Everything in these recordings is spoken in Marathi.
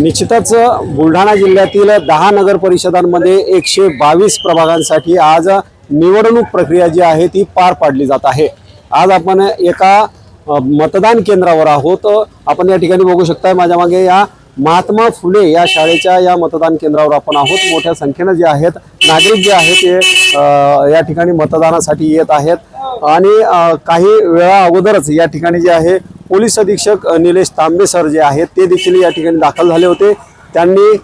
निश्चितच बुलढाणा जिल्ह्यातील दहा नगर परिषदांमध्ये एकशे बावीस प्रभागांसाठी आज निवडणूक प्रक्रिया जी आहे ती पार पाडली जात आहे. आज आपण एका मतदान केंद्रावर आहोत. आपण या ठिकाणी बघू शकता माझ्या मागे या महात्मा फुले या शाळेच्या या मतदान केंद्रावर आपण आहोत. मोठ्या संख्येनं जे आहेत नागरिक जे आहेत ते या ठिकाणी मतदानासाठी येत आहेत. आणि काही वेळा अगोदरच या ठिकाणी जे आहे पोलीस अधीक्षक निलेश तांबे सर जे आहेत ते देखील या ठिकाणी दाखल झाले होते. त्यांनी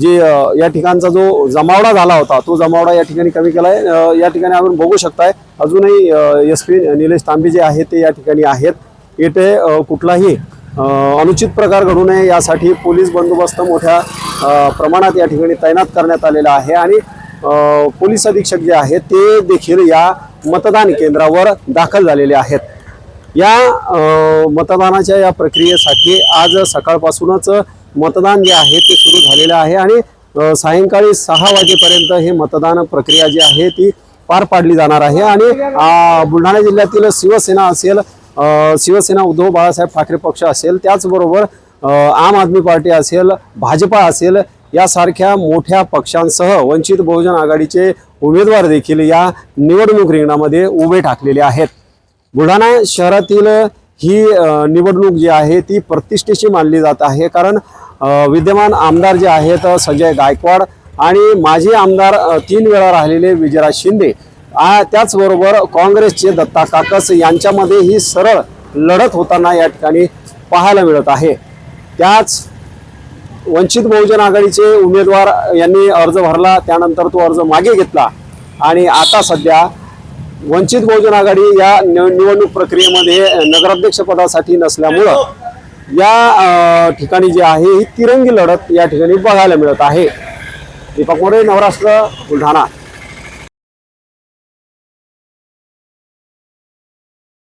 जे या ठिकाणचा जो जमावडा झाला होता तो जमावडा या ठिकाणी कमी केला आहे या ठिकाणी आपण बघू शकताय अजूनही एस पी निलेश तांबे जे आहेत ते या ठिकाणी आहेत. येथे कुठलाही अनुचित प्रकार घडू नये यासाठी पोलीस बंदोबस्त मोठ्या प्रमाणात या ठिकाणी तैनात करण्यात आलेला आहे आणि पोलीस अधीक्षक जे आहेत ते देखील या मतदान केंद्रावर दाखल झालेले आहेत. या मतदानाच्या या प्रक्रियेसाठी आज सकाळपासूनच मतदान जे आहे ते सुरू झालेलं आहे आणि सायंकाळी सहा वाजेपर्यंत हे मतदान प्रक्रिया जी आहे ती पार पाडली जाणार आहे आणि बुलढाणा जिल्ह्यातील शिवसेना असेल शिवसेना उद्धव बाळासाहेब ठाकरे पक्ष असेल त्याचबरोबर आम आदमी पार्टी असेल भाजपा असेल यासारख्या मोठ्या पक्षांसह वंचित बहुजन आघाडीचे उमेदवार देखील या निवडणूक रिंगणामध्ये उभे ठाकलेले आहेत. बुलढाणा शहरातील ही निवडणूक जी आहे ती प्रतिष्ठेची मानली जात आहे. कारण विद्यमान आमदार जे आहेत संजय गायकवाड आणि माजी आमदार तीन वेळा राहिलेले विजयराज शिंदे आ- त्याचबरोबर काँग्रेसचे दत्ता काकस यांच्यामध्ये ही सरळ लढत होताना या ठिकाणी पाहायला मिळत आहे. त्याच वंचित बहुजन आघाडीचे उमेदवार यांनी अर्ज भरला त्यानंतर तो अर्ज मागे घेतला. आणि आता सध्या वंचित बहुजन आघाडी या निव- निवडणूक प्रक्रियेमध्ये नगराध्यक्षपदासाठी नसल्यामुळं या ठिकाणी जी आहे ही तिरंगी लढत या ठिकाणी बघायला मिळत आहे. दीपक मोरे नवराष्ट्र बुलढाणा.